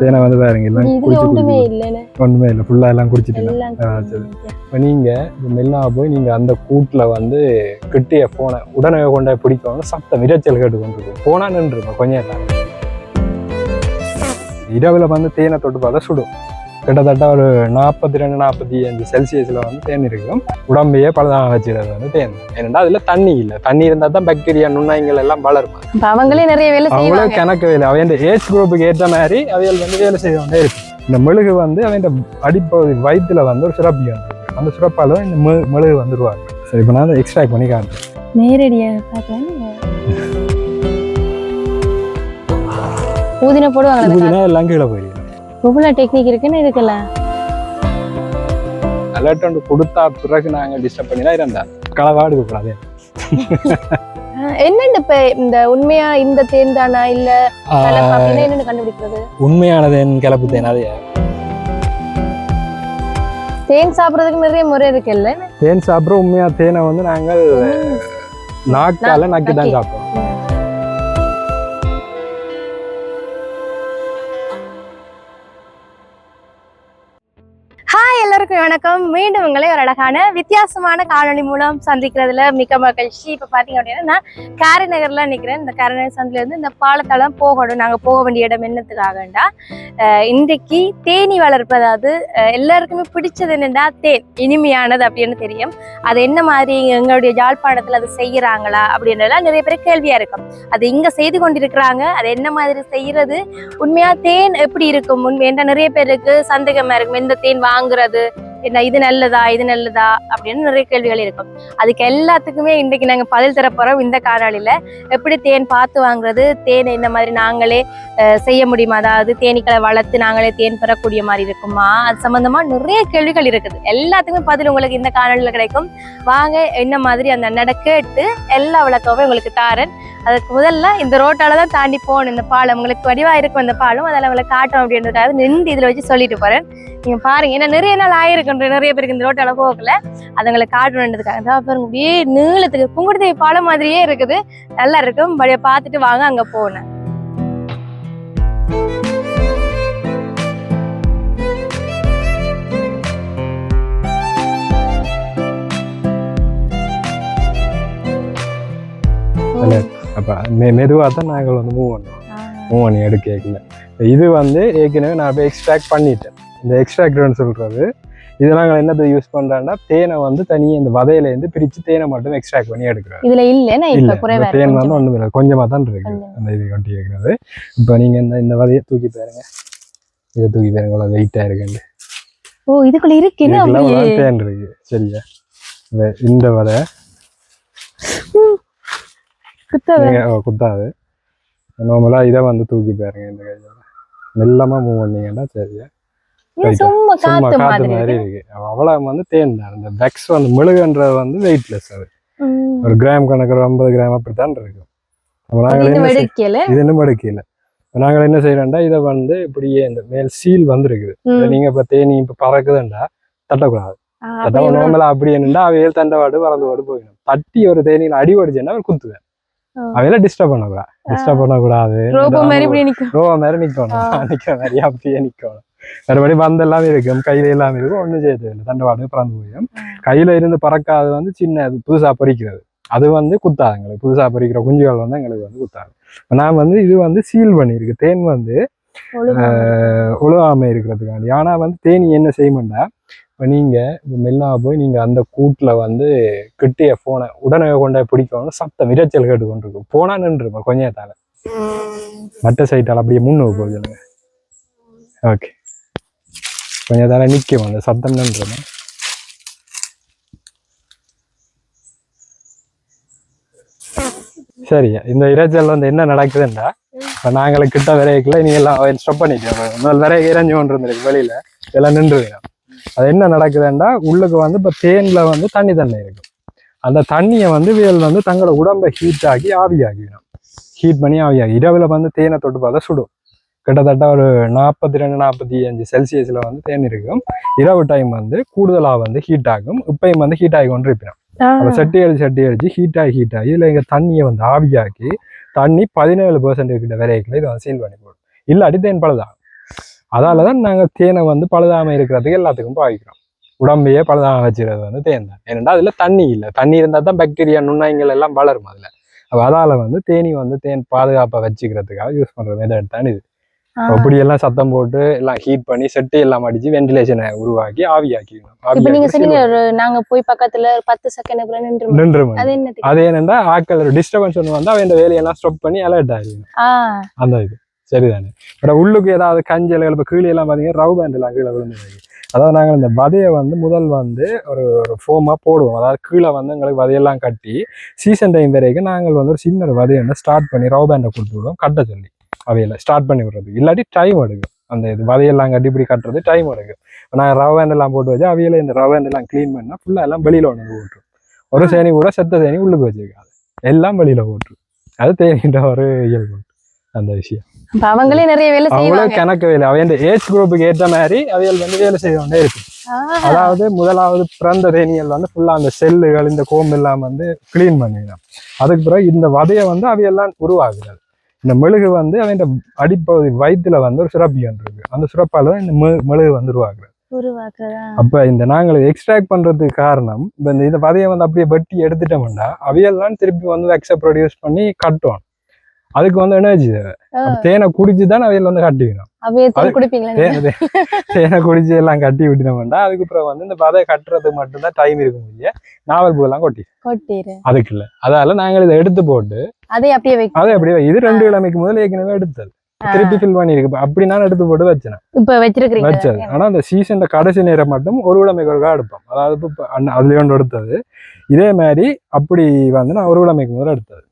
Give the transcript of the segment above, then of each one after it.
தேனை வந்து பாருங்க எல்லாம் குடிச்சு ஒன்றுமே இல்லை. ஃபுல்லாக எல்லாம் குடிச்சிட்டு சரி. இப்போ நீங்கள் இப்போ மெல்லா போய் நீங்கள் அந்த கூட்டில் வந்து கிட்டிய ஃபோனை உடனே கொண்டே பிடிக்கணும் சத்தம் இரைச்சல் கேட்டு கொண்டு இருக்கும் போனா நின்றுருக்கும் கொஞ்சம் நேரம். இரவில் வந்து தேனை தொட்டு பார்த்தா சுடும். கிட்டத்தட்ட ஒரு நாற்பத்தி ரெண்டு நாற்பத்தி அஞ்சு செல்சியஸில் வந்து தேன் இருக்கும். உடம்பையே பழுதாக வச்சுக்கிறது வந்து தேன். ஏனெண்டா அதில் தண்ணி இல்லை. தண்ணி இருந்தால் தான் பாக்டீரியா நுண்ணாய்கள் எல்லாம் வளரும். அவங்களே நிறைய வேலை செய்வாங்க. கணக்கு வேலை. அவன் ஏஜ் குரூப்புக்கு ஏற்ற மாதிரி அவைகள் வந்து வேலை செய்து கொண்டே இருக்கு இந்த மெழுகு வந்து அவன் அடிப்பகுதி வயிற்றுல வந்து ஒரு சுரப்பி வந்து அந்த சுரப்பால இந்த மெ- மெழுகு வந்துருவாங்க. சரி இப்போ நான் எக்ஸ்ட்ராக்ட் பண்ணி காட்டுறேன். நேரடியா பார்க்கலாம். ஊதின போடுவாங்களா ஊதினா எல்லாம் கீழே போயிடும் இவ்வளவு டெக்னிக் இருக்குன்னு இருக்குல்ல? அலர்ட் ஒன்று கொடுத்தா பிறகு நாங்கள் டிஸ்டர்ப் பண்ணி தான் இருந்தா களவாடு கூடாது ஆஹ் என்னன்னு இப்ப இந்த உண்மையா இந்த தேன் தானா இல்ல கலப்பு என்னன்னு கண்டுபிடிக்கிறது? உண்மையானது என் கிளப்பு தேன் அது தேன் சாப்பிடுறதுக்கு நிறைய முறை இருக்குல்ல? தேன் சாப்பிட்ற உண்மையா தேனை வந்து நாங்கள் நாக்கால நக்கி. தான். சாப்பிடுவோம் ஹாய் வணக்கம். மீண்டும் உங்களை ஒரு அழகான வித்தியாசமான காணொலி மூலம் சந்திக்கிறதுல மிக்க மகிழ்ச்சி. இப்போ பார்த்தீங்க அப்படின்னா நான் கேரி நகர்ல நிற்கிறேன் இந்த காரை நகர் சந்திலேருந்து இந்த பாலத்தளம் போகணும். நாங்கள் போக வேண்டிய இடம் என்னத்துக்காகண்டா? இன்றைக்கு தேனி வளர்ப்பு அதாவது எல்லாருக்குமே பிடிச்சது என்னென்னா தேன். இனிமையானது அப்படின்னு தெரியும். அது என்ன மாதிரி எங்களுடைய யாழ்ப்பாணத்தில் அது செய்கிறாங்களா அப்படின்றதெல்லாம் நிறைய பேர் கேள்வியாக இருக்கும். அது இங்கே செய்து கொண்டிருக்கிறாங்க. அது என்ன மாதிரி செய்கிறது உண்மையாக தேன் எப்படி இருக்கும்? உண்மை நிறைய பேருக்கு சந்தேகமாக இருக்கும். எந்த தேன் வாங்குறது? என்ன இது நல்லதா இது நல்லதா அப்படின்னு நிறைய கேள்விகள் இருக்கும். அதுக்கு எல்லாத்துக்குமே இன்றைக்கு நாங்கள் பதில் தரப்போகிறோம் இந்த காணொலியில் எப்படி தேன் பார்த்து வாங்குறது? தேன் இந்த மாதிரி நாங்களே செய்ய முடியுமா? அதாவது தேனீக்களை வளர்த்து நாங்களே தேன் பெறக்கூடிய மாதிரி இருக்குமா? அது சம்மந்தமாக நிறைய கேள்விகள் இருக்குது. எல்லாத்துக்குமே பதில் உங்களுக்கு இந்த காணொலியில் கிடைக்கும். வாங்க என்ன மாதிரி அந்த அண்ணட கேட்டு எல்லா விளக்கமும் உங்களுக்கு தாரேன். அதுக்கு முதல்ல இந்த ரோட்டால தான் தாண்டி போகணும். இந்த பாலம் உங்களுக்கு வடிவாயிருக்கும் இந்த பாலம். அதில் அவங்களை காட்டும் அப்படின்றதுக்காக நின்று இதில் வச்சு சொல்லிட்டு போகிறேன் நீங்கள் பாருங்க ஏன்னா நிறைய நாள் ஆயிருக்குன்ற நிறைய பேருக்கு இந்த ரோட்டால போகல அதுங்களை காட்டணுன்றதுக்காக தான் பாருங்க அப்படியே நீளத்துக்கு புங்குடுதேவி பாலம் மாதிரியே இருக்குது. நல்லா இருக்கும். அப்படியே பார்த்துட்டு வாங்க அங்கே போனேன் அப்போ மெ மெதுவாக தான் நாங்கள் வந்து மூவ் பண்ணுவோம் மூவ் பண்ணி எடுக்கல இது வந்து ஏற்கனவே நான் போய் எக்ஸ்ட்ராக்ட் பண்ணிட்டேன். இந்த எக்ஸ்ட்ராக்டர்னு சொல்றது இது நாங்கள் என்னத்தை யூஸ் பண்றோம்னா தேனை வந்து தனியாக இந்த வதையிலேருந்து பிரித்து தேனை மட்டும் எக்ஸ்ட்ராக்ட் பண்ணி எடுக்கிறோம் இதுல இல்ல இப்ப இந்த தேன் வந்து கொஞ்சம். ஒன்றும் இல்லை கொஞ்சமாக தான் இருக்கு கொஞ்சம். அந்த இது ஒட்டி இருக்கிறது இப்போ நீங்கள் இந்த இந்த வதையை தூக்கி பாருங்க. இதை தூக்கி பாருங்க இவ்வளோ வெயிட்டாக இருக்குண்டு ஓ இதுக்குள்ள இருக்கு தேன் இருக்கு சரியா? இந்த- வதை. குத்தாது? நார்மலாக இதை வந்து தூக்கி பாருங்க இந்த கையோட. மெல்லமாக மூவ் பண்ணீங்கன்னா சரியா. சும்மா காத்து மாதிரி இருக்கு. அவ்வளவு வந்து தேன் தான் இந்த பெக்ஸ் வந்து மெழுகுன்றது வந்து வெயிட்லெஸ் அது. ஒரு கிராம் கணக்கு ஒரு ஐம்பது கிராம் அப்படித்தான் இருக்கும். நாங்கள் என்ன இது என்ன மடுக்கல நாங்கள் என்ன செய்யறோம்டா இதை வந்து இப்படியே இந்த மேல் சீல் வந்துருக்குது. நீங்க இப்ப தேனி இப்ப பறக்குதுண்டா தட்டக்கூடாது. ஆ, தட்ட அப்படியே நார்மலா அப்படி என்னண்டா அவையில் தண்டவாடு பறந்துவாடு போயிடும். தட்டி ஒரு தேனியில் அடி ஓடிச்சுன்னா அவர் குத்துவேன். ஆ. அவையில டிஸ்டர்ப் பண்ணக்கூடாது டிஸ்டர்ப் பண்ணக்கூடாது. ரோபோ மாதிரி இப்படி நிக்கும். ரோவா மாதிரி நிக்கணும். நிக்கிற மாதிரி அப்படியே நிக்கணும் மறுபடி பந்து எல்லாம் இருக்கும். கையில எல்லாம் இருக்கும். ஒண்ணும் செய்ய தேவையில்லை. தண்டவாடு பறந்து போயும் கையில இருந்து பறக்காது வந்து சின்ன அது புதுசா பொறிக்கிறது. அது வந்து குத்தாது எங்களுக்கு. புதுசா பொறிக்கிற குஞ்சுகள் வந்து எங்களுக்கு வந்து குத்தாது. நான் வந்து இது வந்து சீல் பண்ணியிருக்கு. தேன் வந்து உழுவாம இருக்கிறதுக்காண்டி. ஆனா வந்து தேனி என்ன செய்யணும்டா இப்போ நீங்க இப்போ மெல்லா போய் நீங்க அந்த கூட்டுல வந்து கிட்டிய ஃபோனை உடனே கொண்டா பிடிக்கணும் சத்தம் இரைச்சல் கேட்டு கொண்டிருக்கும் போனா நின்றுருப்போம் கொஞ்ச நேரத்தால் மற்ற சைட்டால் அப்படியே முன்னுக்கு போக சொல்லுங்க ஓகே கொஞ்ச நேரத்தால் நிற்கும் அந்த சத்தம் நின்றுருமா சரி இந்த இரைச்சல் வந்து என்ன நடக்குதுண்டா இப்போ நாங்களே கிட்ட விரைக்கல நீ எல்லாம் ஸ்டப் பண்ணிட்டோம் முதல் விரைய இறைஞ்சு கொண்டு இருந்திருக்கு வெளியில. எல்லாம் நின்றுவீங்க அது என்ன நடக்குதுண்டா உள்ளுக்கு வந்து இப்போ தேன்ல வந்து தண்ணி தண்ணி இருக்கும். அந்த தண்ணியை வந்து வியல் வந்து தங்களோட உடம்பை ஹீட் ஆக்கி ஆவியாக்கிடும். ஹீட் பண்ணி ஆவியாகி இரவுல வந்து தேனை தொட்டு பார்த்தா சுடும். கிட்டத்தட்ட ஒரு நாற்பத்தி ரெண்டு நாற்பத்தி அஞ்சு செல்சியஸ்ல வந்து தேன் இருக்கும். இரவு டைம் வந்து கூடுதலா வந்து ஹீட் ஆகும். இப்பயும் வந்து ஹீட் ஆகி கொண்டு இருப்பிடும் ஆ. அப்போ சட்டி அடிச்சு சட்டி அடிச்சு ஹீட் ஆகி ஹீட் ஆகி இதில் எங்கள் தண்ணியை வந்து ஆவியாக்கி தண்ணி பதினேழு பெர்சன்ட் கிட்ட வரைக்கும் இதை வந்து சீல் பண்ணி போடும். இல்லாட்டி தேன் பழுதான் அதால தான் நாங்கள் தேனை வந்து பழுதாம இருக்கிறதுக்கு எல்லாத்துக்கும் பாவிக்கிறோம். உடம்பையே பழுதாம வச்சுக்கிறது வந்து தேன் தான். ஏன்னா அதுல தண்ணி இல்லை. தண்ணி இருந்தால் தான் பாக்டீரியா நுண்ணாய்கள் எல்லாம் வளரும் அதுல. அப்ப அதால வந்து தேனி வந்து தேன் பாதுகாப்பா வச்சுக்கிறதுக்காக யூஸ் பண்ற மெத்தட் தான் இது. அப்படி எல்லாம் சத்தம் போட்டு எல்லாம் ஹீட் பண்ணி செட்டு எல்லாம் அடிச்சு வென்டிலேஷனை உருவாக்கி நீங்க ஆவியாக்கி சொன்னீங்க ஒரு நாங்க போய் பக்கத்துல பத்து செகண்ட் அப்புறம் நின்று நின்று மணி. அது என்னன்னா ஆக்கள் டிஸ்டர்பன்ஸ் ஒன்று வந்து அவன் இந்த வேலையெல்லாம் ஸ்டாப் பண்ணி அலர்ட் ஆகிடும் ஆ. அந்த இது. சரிதானே? அப்புறம் உள்ளுக்கு ஏதாவது கஞ்சல் இப்போ கீழே எல்லாம் பார்த்தீங்கன்னா ரவு பேண்ட் எல்லாம் கீழே விழுந்து அதாவது நாங்கள் இந்த வதையை வந்து முதல் வந்து ஒரு ஒரு ஃபோமாக போடுவோம். அதாவது கீழே வந்து எங்களுக்கு வதையெல்லாம் கட்டி சீசன் டைம் வரைக்கும் நாங்கள் வந்து ஒரு சின்ன ஒரு வதையை வந்து ஸ்டார்ட் பண்ணி ரவு பேண்டை கொடுத்து விடுவோம் கட்ட சொல்லி. அவையில ஸ்டார்ட் பண்ணி விடுறது. இல்லாட்டி டைம் எடுக்கும். அந்த இது வதையெல்லாம் கட்டி இப்படி கட்டுறது டைம் எடுக்கும். இப்போ நாங்கள் ரவ எல்லாம் போட்டு வச்சு அவையில இந்த ரவ எல்லாம் க்ளீன் பண்ணால் ஃபுல்லாக எல்லாம் வெளியில் ஒன்று போட்டுரும் ஒரு சேனி கூட செத்த சேனி உள்ளுக்கு வச்சிருக்காது. எல்லாம் வெளியில் போட்டுரும் அது தேனின்ற ஒரு இயல்பு. அந்த விஷயம். அவங்களே நிறைய வேலை செய்வாங்க. கணக்கு வேலை. அவன் ஏஜ் குரூப்புக்கு ஏற்ற மாதிரி அவைகள் வந்து வேலை செய்து கொண்டே இருக்கு அதாவது முதலாவது பிறந்த தேனியல் வந்து ஃபுல்லா அந்த செல்லுகள் இந்த கோம்பு எல்லாம் வந்து கிளீன் பண்ணிடலாம். அதுக்கு பிறகு இந்த வதையை வந்து அவையெல்லாம் உருவாகுது இந்த மெழுகு வந்து அவன் அடிப்பகுதி வயிற்றுல வந்து ஒரு சுரப்பியன் இருக்கு. அந்த சுரப்பால தான் இந்த மெழுகு வந்து உருவாகுது அப்ப இந்த நாங்கள் எக்ஸ்ட்ராக்ட் பண்றதுக்கு காரணம் இந்த இந்த வதையை வந்து அப்படியே வெட்டி எடுத்துட்டோம்னா அவையெல்லாம் திருப்பி வந்து வெக்ஸை ப்ரொடியூஸ் பண்ணி கட்டுவோம். அதுக்கு வந்து எனர்ஜி தேவை தேனை குடிச்சு தான் அவையில் வந்து குடிப்பீங்களா நீங்க? தேனை குடிச்சு எல்லாம் கட்டி விட்டுனோம்னா அதுக்கப்புறம் வந்து இந்த வதையை கட்டுறதுக்கு மட்டும்தான் டைம் இருக்கும் இல்லையா? நாவல் பூவெல்லாம் கொட்டி. அதுக்கு இல்லை. அதால நாங்கள் இதை எடுத்து போட்டு அதே அப்படியே அதை அப்படியே இது ரெண்டு கிழமைக்கு முதல்ல ஏற்கனவே எடுத்தது. திருப்பி ஃபில் பண்ணியிருக்கு. இப்ப அப்படி நான் எடுத்து போட்டு வச்சேன். இப்ப வச்சிருக்கீங்க வச்சது. ஆனா அந்த சீசன்ல கடைசி நேரம் மட்டும் ஒரு கிழமைக்கு ஒருக்கா எடுப்போம். அதாவது இப்போ அதுல ஒன்று எடுத்தது. இதே மாதிரி அப்படி வந்து நான் ஒரு கிழமைக்கு முதல்ல எடுத்தது.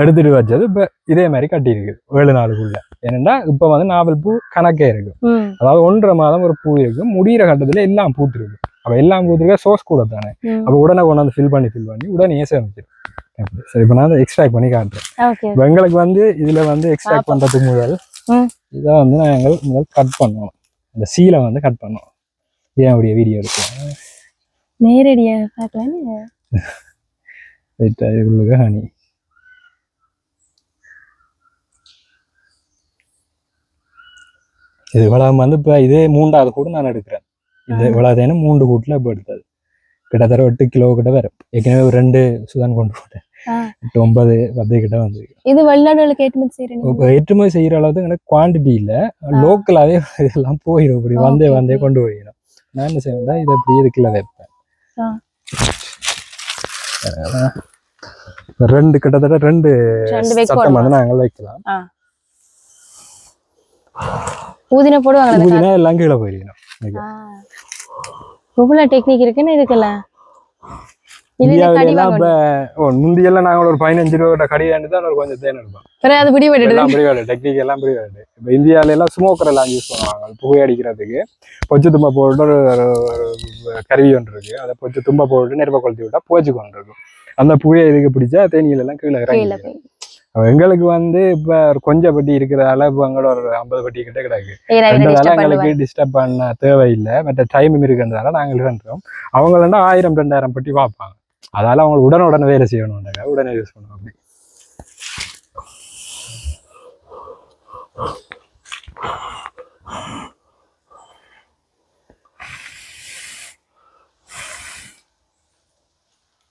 எடுத்துட்டு வச்சது இப்ப இதே மாதிரி கட்டியிருக்கு ஏழு நாளுக்குள்ள. ஏன்னா இப்ப வந்து நாவல் பூ கணக்கே இருக்கு. அதாவது ஒன்றரை மாதம் ஒரு பூ இருக்கு முடியிற கட்டத்துல எல்லாம் பூத்துருக்கு. அப்ப எல்லாம் பூத்துருக்க சோர்ஸ் கூட தானே. அப்ப உடனே கொண்டு வந்து ஃபில் பண்ணி ஃபில் பண்ணி உடனே சேமிச்சிடும் சரி இப்ப நான் எக்ஸ்ட்ராக்ட் பண்ணி காட்டுறேன். எங்களுக்கு வந்து இதுல வந்து எக்ஸ்ட்ராக்ட் பாப்போம். பண்றதுக்கு முதல். இதை வந்து நாங்கள் முதல் கட் பண்ணணும். இந்த சீலை வந்து கட் பண்ணணும். ஏன் அப்படியே வீடியோ எடுக்கலாம் நேரடியா பார்க்கலான்னு ரைட் இதுக்குள்ள ஹனி இது இவ்வளவு வந்து இப்போ இதே மூன்றாவது கூடு நான் எடுக்கிறேன். இது. இவ்வளவு மூன்று கூட்டில் இப்போ எடுத்தது. கிட்டத்தட்ட எட்டு கிலோ கிட்ட வரும். ஏற்கனவே ஒரு ரெண்டு சுதான் கொண்டு போட்டேன். எட்டு ஒன்பது பத்து கிட்ட வந்து இது வெளிநாடுகளுக்கு ஏற்றுமதி செய்யறீங்க ஏற்றுமதி செய்யற அளவுக்கு எனக்கு குவான்டிட்டி இல்லை. லோக்கலாவே இதெல்லாம் போயிடும். இப்படி வந்தே வந்தே. கொண்டு போயிடும். நான் என்ன செய்வேன்டா இதை இப்படி இதுக்குள்ள வைப்பேன். ரெண்டு கிட்டத்தட்ட ரெண்டு சட்டம் வந்து நாங்கள் வைக்கலாம். ஊதின போடுவாங்க ஊதினா எல்லாம் கீழே போயிடணும் இவ்வளவு டெக்னிக் இருக்குன்னு இருக்குல்ல இது இந்தியாவில கடி எல்லாம் இப்ப வாங்கணும். ஓ, முந்தியெல்லாம் நாங்கள் ஒரு பதினஞ்சு ரூபா கடி வாங்கி தான் ஒரு கொஞ்சம் தேன் எடுப்போம். அது டெக்னிக் எல்லாம் பிரிவாடு இப்போ இந்தியாவில எல்லாம் ஸ்மோக்கர் எல்லாம் யூஸ் பண்ணுவாங்க. புகை அடிக்கிறதுக்கு. பொச்சு தும்பை போட்டு ஒரு கருவி ஒன்று இருக்கு. அதை பொச்சு தும்பை போட்டு நெருப்பை கொளுத்தி விட்டா போச்சு கொண்டு இருக்கும். அந்த புகையை இதுக்கு பிடிச்சா தேனியில எல்லாம் கீழே இறங்கி எங்களுக்கு வந்து இப்ப கொஞ்சம் பட்டி இருக்கிறதால இப்போ எங்களோட ஒரு ஐம்பது பட்டி கிட்ட கிடக்கு. disturb எங்களுக்கு. டிஸ்டர்ப் பண்ண தேவையில்லை. மற்ற டைமும் இருக்குன்றதால நாங்கள் இருக்கிறோம் அவங்களா ஆயிரம் ரெண்டாயிரம் பட்டி பார்ப்பாங்க. அதால அவங்க உடனே உடனே வேலை செய்யணும்னாங்க உடனே யூஸ் பண்ணுவோம் அப்படி.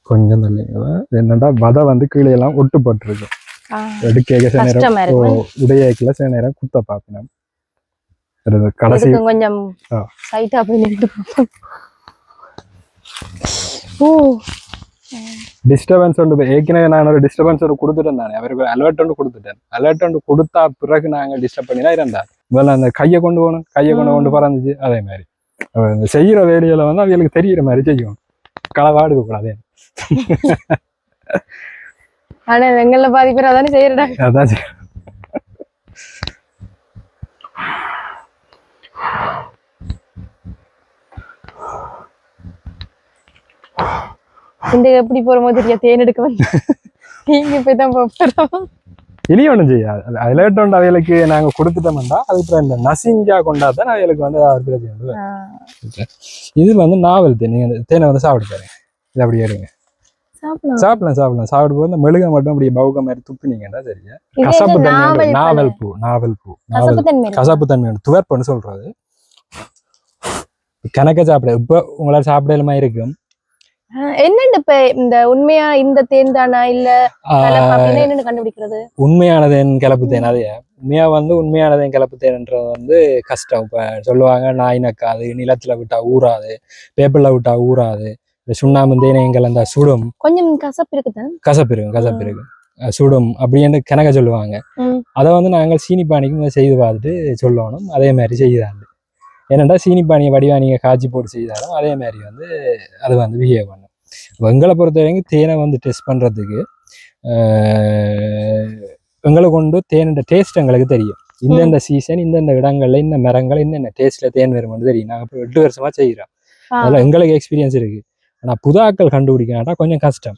கொஞ்சம் தள்ளிங்க என்னடா வதை வந்து கீழே எல்லாம் ஒட்டுப்பட்டிருக்கு. ஆ, எடுக்க சில நேரம் கஷ்டமா இருக்கும் உடையக்கில் சில நேரம் குத்த கடைசி கொஞ்சம். சைட்டா போய் நின்று. ஓ. டிஸ்டர்பன்ஸ் ஒன்று ஏற்கனவே நான் ஒரு டிஸ்டர்பன்ஸ் ஒரு கொடுத்துட்டேன் தானே அவருக்கு அலர்ட் ஒன்று கொடுத்துட்டேன். அலர்ட் ஒன்று கொடுத்தா பிறகு நாங்கள் டிஸ்டர்ப் பண்ணி தான் இருந்தார். முதல்ல அந்த கையை கொண்டு போகணும். கையை கொண்டு கொண்டு பறந்துச்சு. அதே மாதிரி. இந்த செய்யற வேலையில வந்து அவங்களுக்கு தெரியிற மாதிரி செய்யணும் களவாடு கூடாது ஆனா வெங்கல்ல பாதி பேர் அதானே செய்யறடா அதான். இந்த எப்படி போறோமோ தெரியா? தேன் எடுக்க வந்து. நீங்க போய் தான் போறோம். இனி ஒன்றும் செய்யாது அலர்ட் ஒன்று அவைகளுக்கு நாங்கள் கொடுத்துட்டோம்னா அதுக்கப்புறம் இந்த நசிஞ்சா கொண்டாதான் அவைகளுக்கு வந்து அவர் பிரச்சனை இது வந்து நாவல் தேன். நீங்கள் தேனை வந்து சாப்பிட்டு பாருங்க. இது அப்படியே எடுங்க. சாப்பிடலாம். சாப்பிடலாம் சாப்பிடலாம். சாப்பிடும் போது இந்த மெழுக மட்டும் அப்படியே பவுக்க மாதிரி துப்புனீங்கன்னா சரியா? கசப்பு தன்மை நாவல் பூ நாவல் பூ நாவல் கசப்பு தன்மை துவர்ப்புன்னு சொல்றது. கணக்க சாப்பிட இப்போ உங்களால சாப்பிடலுமா இருக்கும்? என்னண்டு இப்ப இந்த உண்மையா இந்த தேன் தானா? இல்ல கலப்பு என்னன்னு கண்டுபிடிக்கிறது? உண்மையானதேன் கிளப்பு தேன் அது உண்மையா வந்து உண்மையானதேன் கிளப்பு தேன்ன்றது வந்து கஷ்டம். இப்ப சொல்லுவாங்க நாய் நக்காது நிலத்துல விட்டா ஊறாது பேப்பர்ல விட்டா ஊறாது. இந்த சுண்ணாம்பு தேனையும் கலந்தா சுடும். கொஞ்சம் கசப்பு இருக்குதான் கசப்பு இருக்கும் கசப்பு இருக்கும் சுடும் அப்படின்னு கணக்க சொல்லுவாங்க. அதை வந்து நாங்கள் சீனிப்பானிக்கு முதல்ல செய்து பார்த்துட்டு சொல்லணும். அதே மாதிரி செய்தாண்டு. ஏனெண்டா சீனிப்பானியை வடிவா நீங்க காய்ச்சி போட்டு செய்தாலும் அதே மாதிரி வந்து அது வந்து பிஹேவ் பண்ணும். எங்களை பொறுத்த வரைக்கும் தேனை வந்து டெஸ்ட் பண்றதுக்கு ஆஹ், எங்களை கொண்டு தேனோட டேஸ்ட் எங்களுக்கு தெரியும். இந்தந்த சீசன் இந்தந்த இடங்கள்ல இந்த மரங்கள் என்னென்ன டேஸ்ட்ல தேன் வரும்னு தெரியும். நாங்கள் எட்டு வருஷமா செய்கிறோம் அதில் எங்களுக்கு எக்ஸ்பீரியன்ஸ் இருக்கு. ஆனா புதாக்கள் கண்டுபிடிக்கனாட்டா கொஞ்சம் கஷ்டம்.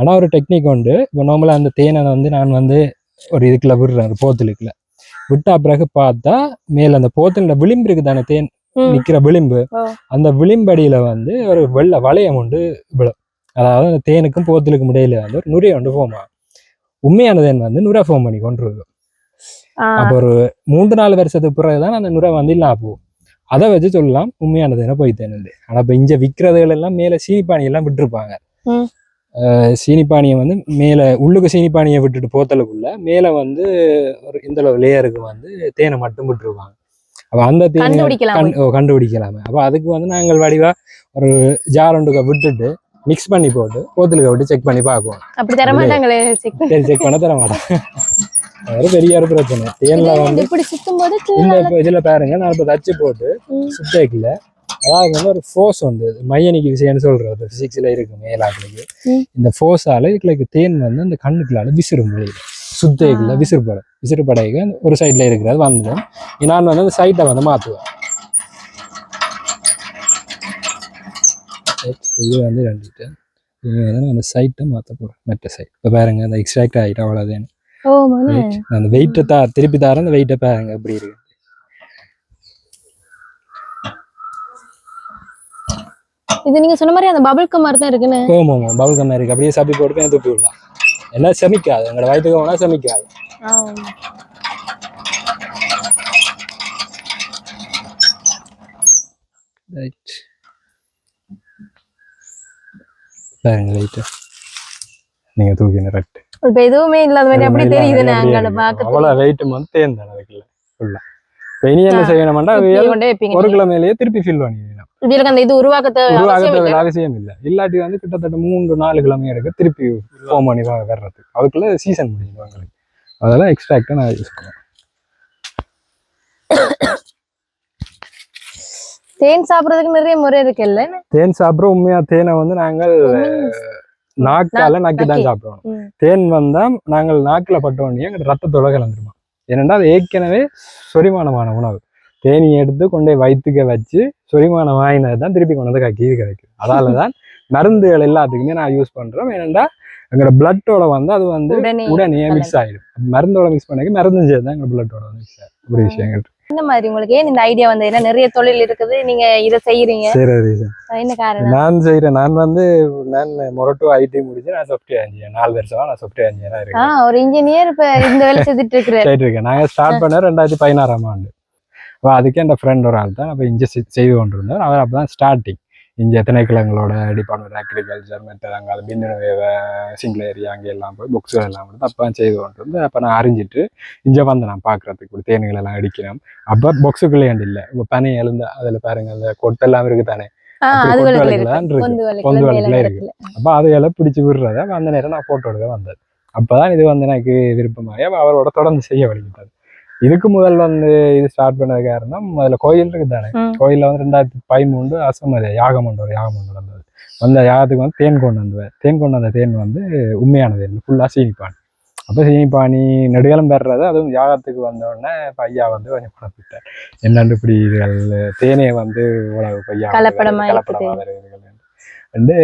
ஆனா ஒரு டெக்னிக் உண்டு. இப்போ நார்மலாக அந்த தேனை வந்து நான் வந்து ஒரு இதுக்குள்ள விடுறேன் ஒரு போத்தலுக்குள்ள விட்டா பிறகு பார்த்தா மேல அந்த போத்தலோட விளிம்பு இருக்கு தானே தேன். நிக்கிற விளிம்பு. அந்த விளிம்படியில வந்து ஒரு வெள்ளை வளையம் உண்டு விழும். அதாவது அந்த தேனுக்கும் போத்தலுக்கும் இடையில வந்து ஒரு நுரையை உண்டு ஃபோம் ஆகும். உண்மையான தேன் வந்து நுரை ஃபோம் பண்ணி கொண்டு இருக்கும் அப்போ ஒரு மூன்று நாலு வருஷத்துக்கு பிறகுதான் அந்த நுரை வந்து இல்லாம போகும். அதை வச்சு சொல்லலாம். உண்மையானது என்ன போய் தேனது ஆனா இப்ப இங்க விற்கிறதுகள் எல்லாம் மேல சீனிப்பானி எல்லாம் விட்டுருப்பாங்க. சீனிப்பானியை வந்து மேல உள்ளுக்கு சீனிப்பானியை விட்டுட்டு போத்தலுக்குள்ள மேல வந்து ஒரு இந்த லேயருக்கு வந்து தேனை மட்டும் விட்டுருப்பாங்க. அப்ப அந்த தேனை கண்டுபிடிக்கலாம். அப்ப அதுக்கு வந்து நாங்கள் வடிவா ஒரு ஜார் ஒன்றுக்க விட்டுட்டு மிக்ஸ் பண்ணி போட்டு போத்தலுக்க விட்டு செக் பண்ணி பார்க்குவோம். அப்படி தர மாட்டாங்களே செக் பண்ண. தர மாட்டேன் அது பெரிய ஒரு பிரச்சனை. தேன்ல வந்து இப்படி சுத்தும் போது இந்த இப்ப இதுல பாருங்க நான் இப்ப தச்சு போட்டு. சுத்தேக்கில். அதாவது வந்து ஒரு ஃபோர்ஸ் உண்டு. மையனிக்கு விஷயம்னு சொல்றது. பிசிக்ஸ்ல இருக்கு மேலாக்களுக்கு. இந்த ஃபோர்ஸால இதுக்கு தேன் வந்து அந்த கண்ணுக்குள்ளால விசிறும் வெளியில சுத்தேக்கில் ஆ. விசிறுபடும் விசிறுபடைக்கு ஒரு சைட்ல இருக்கிறது வந்துடும். நான் வந்து அந்த சைட்டை வந்து மாத்துவேன். இது வந்து ரெண்டுட்டு. வந்து நான் அந்த சைட்டை மாற்ற போகிறேன் மற்ற சைட் இப்போ பாருங்க அந்த எக்ஸ்ட்ராக்ட் ஆகிட்டு அவ்வளோதான் அந்த வெயிட்டை தா திருப்பி தரேன் அந்த வெயிட்டை பாருங்க எப்படி இருக்கு. இது நீங்க சொன்ன மாதிரி அந்த பபிள் கம் மாதிரி தான் இருக்குன்னு. ஆமாம் பவுல் கம்மா இருக்கு. அப்படியே சப்பி போட்டு போய் துப்பி விடலாம். எல்லாம் செமிக்காது. எங்களோட வயிற்றுக்கு போனால் செமிக்காது. ரைட் பாருங்க லைட்டு நீங்கள் தூக்கின ரெட்டு இப்ப எதுவுமே இல்லாத மாதிரி அப்படி தெரியுது நாங்க பாக்க அவ்வளோ வெயிட் வந்து தேர்ந்தேன் அதுக்குள்ள ஃபுல்லாக இப்போ இனி என்ன. செய்யணும்னா ஒரு கிழமையிலேயே திருப்பி ஃபில் இப்படி இருக்கு அந்த இது உருவாக்க தேவை உருவாக அவசியம் இல்லை. இல்லாட்டி வந்து கிட்டத்தட்ட மூன்று நாலு கிழமை எடுக்க திருப்பி ஃபோன் பண்ணி வ- வர்றதுக்கு. அதுக்குள்ள சீசன் உங்களுக்கு அதெல்லாம் எக்ஸ்ட்ராக்டாக நான் யூஸ் பண்ணுவேன். தேன் சாப்பிடுறதுக்கு நிறைய முறை இருக்குல்ல தேன் சாப்பிட்ற உண்மையா? தேனை வந்து நாங்கள் நாக்கால நக்கி தான். சாப்பிடுவோம். தேன் வந்தா நாங்கள் நாக்கில் பட்ட உடனே எங்க ரத்தத்தோட கலந்துருமா. ஏனென்றால் அது ஏற்கனவே சொரிமானமான உணவு. தேனியை எடுத்து கொண்டு வயிற்றுக்க வச்சு சொரிமானம் வாங்கினது தான் திருப்பி கொண்டு வந்து கக்கி கிடைக்கும். அதால தான் மருந்துகள் எல்லாத்துக்குமே நான் யூஸ் பண்றோம். ஏனென்றா எங்களோட பிளட்டோட வந்து அது வந்து உடனே மிக்ஸ் ஆயிடும். மருந்தோட மிக்ஸ் பண்ணி மருந்து சேர்த்து தான் எங்க பிளட்டோட மிக்ஸ் ஆகும் இப்படி விஷயங்கள் இந்த மாதிரி உங்களுக்கு ஏன் இந்த ஐடியா வந்து? ஏன்னா நிறைய தொழில் இருக்குது. நீங்க இதை செய்யறீங்க சரி. என்ன காரணம்? நான் செய்யறேன் நான் வந்து நான் மொரட்டோ ஐடி முடிச்சு நான் சாஃப்ட்வேர் இன்ஜினியர் நாலு வருஷமா நான் சாஃப்ட்வேர் இன்ஜினியரா இருக்கேன். ஒரு இன்ஜினியர் இப்ப இந்த வேலை செஞ்சுட்டு இருக்கிறாரு செய்துட்டு இருக்கேன் நாங்கள் ஸ்டார்ட் பண்ண ரெண்டாயிரத்தி பதினாறாம் ஆண்டு. அப்போ அதுக்கு என் ஃப்ரெண்ட் ஒரு ஆள் தான். அப்போ இங்கே செய்து கொண்டிருந்தார் அவர் அப்போ தான் ஸ்டார்டிங் இங்கே திணைக்கிழங்களோட டிபார்ட்மெண்ட் அக்ரிகல்ச்சர் மற்ற அங்கே அது மின்னணுவேவ சிங்கிள் ஏரியா அங்கே எல்லாம் போய் புக்ஸ் எல்லாம் கொடுத்து அப்போ செய்து கொண்டு வந்து அப்போ நான் அறிஞ்சிட்டு இங்கே வந்து நான் பார்க்குறதுக்கு தேனுகள் எல்லாம் அடிக்கிறேன். அப்போ பாக்ஸுக்குள்ளேயாண்டு இல்லை? இப்போ பனை எழுந்த அதில் பாருங்க அந்த கொட்டெல்லாம் இருக்கு தானே? ஆஹ் அப்படி அது கொத்து வேலைக்குள்ள வேலைக்குள்ள தான் இருக்கு. அப்போ அதையெல்லாம் பிடிச்சி விடுறத அந்த நேரம் நான் ஃபோட்டோ எடுக்க வந்தது. அப்பதான் இது வந்து எனக்கு விருப்பமாகி அவரோட தொடர்ந்து செய்ய வழிகிட்டது. இதுக்கு முதல் வந்து இது ஸ்டார்ட் பண்ணது காரணம் அதில் கோயில் இருக்கு தானே. கோயிலில் வந்து ரெண்டாயிரத்தி பதிமூன்று அசமதி யாகம் ஒன்று யாகம் ஒன்று நடந்தது. அந்த யாகத்துக்கு வந்து தேன் கொண்டு வந்தவர். தேன் கொண்டு வந்த தேன் வந்து உண்மையான தேன் ஃபுல்லாக சீனிப்பானி அப்போ சீனிப்பானி நெடுகாலம் பெறுறது அதுவும் யாகத்துக்கு வந்த உடனே இப்ப ஐயா வந்து கொஞ்சம் குழப்பிட்டார் என்னென்னு இப்படி இதுகள் தேனே வந்து இவ்வளவு பையா கலப்படமா கலப்படமா வருதுகள் வந்து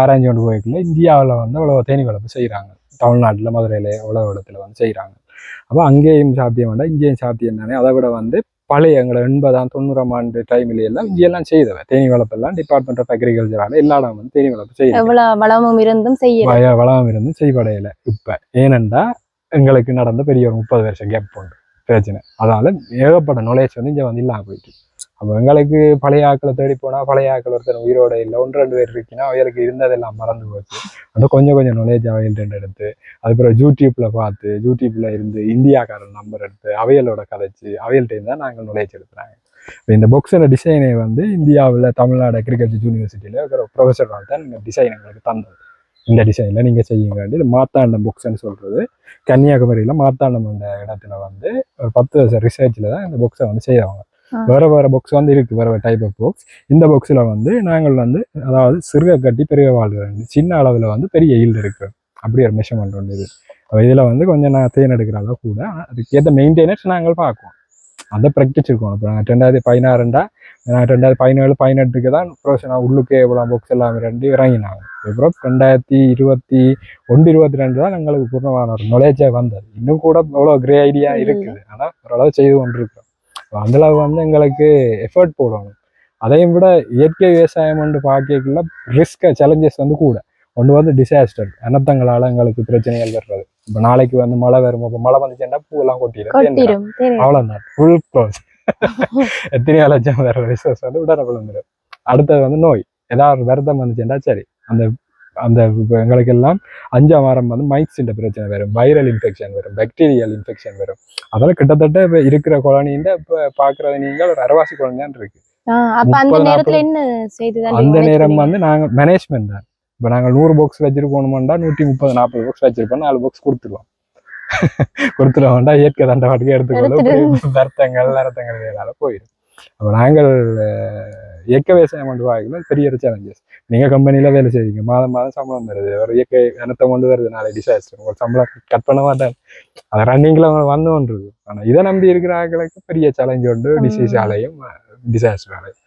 ஆராய்ச்சி கொண்டு போய்க்கல இந்தியாவில் வந்து அவ்வளோ தேனி வளர்ப்பு செய்கிறாங்க தமிழ்நாட்டில் மதுரையில் உலக இடத்துல வந்து செய்கிறாங்க அப்போ அங்கேயும் சாத்தியம் வேண்டாம் இங்கேயும் சாத்தியம் தானே. அதை விட வந்து பழைய எங்களை எண்பதாம் தொண்ணூறாம் ஆண்டு டைம்ல எல்லாம் இங்கெல்லாம் செய்தவ தேனி வளர்ப்பெல்லாம் டிபார்ட்மெண்ட் ஆஃப் அக்ரிகல்ச்சரால எல்லா இடம் வந்து தேனி வளர்ப்பு எவ்வளவு வளமும் இருந்தும் செய்யல. வய வளம் இருந்து செய்வடையில. இப்ப ஏனென்றா எங்களுக்கு நடந்த பெரிய ஒரு முப்பது வருஷம் கேப் உண்டு. பிரச்சனை. அதனால ஏகப்பட்ட நாலேஜ் வந்து இங்க வந்து இல்லாம போயிட்டு அப்போ எங்களுக்கு பழைய ஆக்களை தேடி போனால் பழைய ஆக்கள் ஒருத்தர் உயிரோட இல்லை ஒன்று ரெண்டு பேர் இருக்குன்னா அவைகளுக்கு இருந்ததெல்லாம் மறந்து போச்சு. அந்த கொஞ்சம் கொஞ்சம் நாலேஜ் அவைகள்ட்ட எடுத்து அதுக்கப்புறம் யூடியூப்பில் பார்த்து யூடியூப்பில் இருந்து இந்தியாக்காரன் நம்பர் எடுத்து அவையலோட கதைச்சு அவைகள்ட்ட தான் நாங்கள் நாலேஜ் எடுக்கிறாங்க. இப்போ இந்த பொக்ஸோட டிசைனை வந்து இந்தியாவில் தமிழ்நாடு அக்ரிகல்ச்சர் யூனிவர்சிட்டியில் இருக்கிற ப்ரொஃபஸர் தான் இந்த டிசைன் எங்களுக்கு தந்தது. இந்த டிசைனில் நீங்கள் செய்யுங்க வேண்டி இது மாத்தாண்டம் புக்ஸ்ன்னு சொல்கிறது கன்னியாகுமரியில் மாத்தாண்டம் என்ற இடத்துல வந்து ஒரு பத்து வருஷம் ரிசர்ச்சில் தான் இந்த புக்ஸை வந்து செய்வாங்க வேற வேற புக்ஸ் வந்து இருக்கு வேற டைப் ஆஃப் புக்ஸ் இந்த புக்ஸில் வந்து நாங்கள் வந்து அதாவது சிறுக கட்டி பெரிய வாழ்கிறோம் சின்ன அளவில் வந்து பெரிய ஈல்டு இருக்கு. அப்படி ஒரு மெஷர்மெண்ட் ஒன்று இது. இதில் வந்து கொஞ்சம் நான் தேன் எடுக்கிற அளவு கூட அதுக்கேற்ற மெயின்டெனன்ஸ் நாங்கள் பார்க்குவோம். அதை ப்ராக்டிஸ் இருக்கணும் இப்போ நான் ரெண்டாயிரத்தி பதினாறுண்டா நான் ரெண்டாயிரத்தி பதினேழு பதினெட்டுக்கு தான் ப்ரொஃபஷனாக உள்ளுக்கே இவ்வளோ புக்ஸ் எல்லாம் ரெண்டு இறங்கினாங்க. அப்புறம் ரெண்டாயிரத்தி இருபத்தி ஒன்று இருபத்தி ரெண்டு தான் எங்களுக்கு பூர்ணமான ஒரு knowledge-ஏ வந்தது. இன்னும் கூட இவ்வளோ கிரே ஐடியா. இருக்குது. ஆனால் ஓரளவு செய்து கொண்டு இருக்கோம் அந்த அளவு வந்து எங்களுக்கு எஃபர்ட் போடணும். அதையும் விட இயற்கை விவசாயம் வந்து பார்க்கல ரிஸ்க் சேலஞ்சஸ் வந்து கூட. ஒன்று வந்து டிசாஸ்டர் அனர்த்தங்களால எங்களுக்கு பிரச்சனைகள் வர்றது. இப்போ நாளைக்கு வந்து மழை வரும் இப்போ மழை வந்துச்சுன்னா பூவெல்லாம் கொட்டிடும் அவ்வளோதான் ஃபுல் க்ளோஸ் எத்தனையோ லட்சம் வர ரிசோர்ஸ் வந்து உடனே விழுந்துடும் அடுத்தது வந்து நோய். ஏதாவது ஒரு வருத்தம் வந்துச்சுன்னா சரி. அந்த அந்த இப்ப எங்களுக்கு எல்லாம் அஞ்சாம் வாரம் வந்து மைக்ஸின்ற பிரச்சனை வரும் வைரல் இன்ஃபெக்ஷன் வரும் பாக்டீரியல் இன்ஃபெக்ஷன் வரும். அதெல்லாம் கிட்டத்தட்ட இப்போ இருக்கிற குழந்தைன்ற இப்போ பார்க்குறது நீங்கள் ஒரு அரவாசி குழந்தைன்னு இருக்கு. அந்த நேரம் வந்து நாங்கள் மேனேஜ்மெண்ட் தான். இப்போ நாங்கள் நூறு பாக்ஸ் வச்சிருக்கணுமாண்டா நூற்றி முப்பது நாற்பது பாக்ஸ் வச்சிருப்போம் நாலு பாக்ஸ் கொடுத்துருவோம். கொடுத்துருவோம்டா இயற்கை தண்டை வாட்டுக்கு எடுத்துக்கொள்ள வருத்தங்கள் வருத்தங்கள் இதனால போயிடும். அப்போ நாங்கள் அஹ், இயற்கை விவசாயம் கொண்டு வாங்கல பெரிய ஒரு சேலஞ்சஸ் நீங்கள் கம்பெனியில் வேலை செய்வீங்க மாதம் மாதம் சம்பளம் வருது ஒரு இயற்கை இனத்தை கொண்டு வருது. நாளை டிசாஸ்டர் உங்களுக்கு சம்பளம் கட் பண்ண மாட்டேன் அது ரன்னிங்கில் வந்து கொண்டு இருக்கு ஆனால் இதை நம்பி இருக்கிற ஆட்களுக்கு பெரிய சேலஞ்ச் உண்டு. டிசீஸ் ஆலையும் டிசாஸ்டர் ஆலையும்.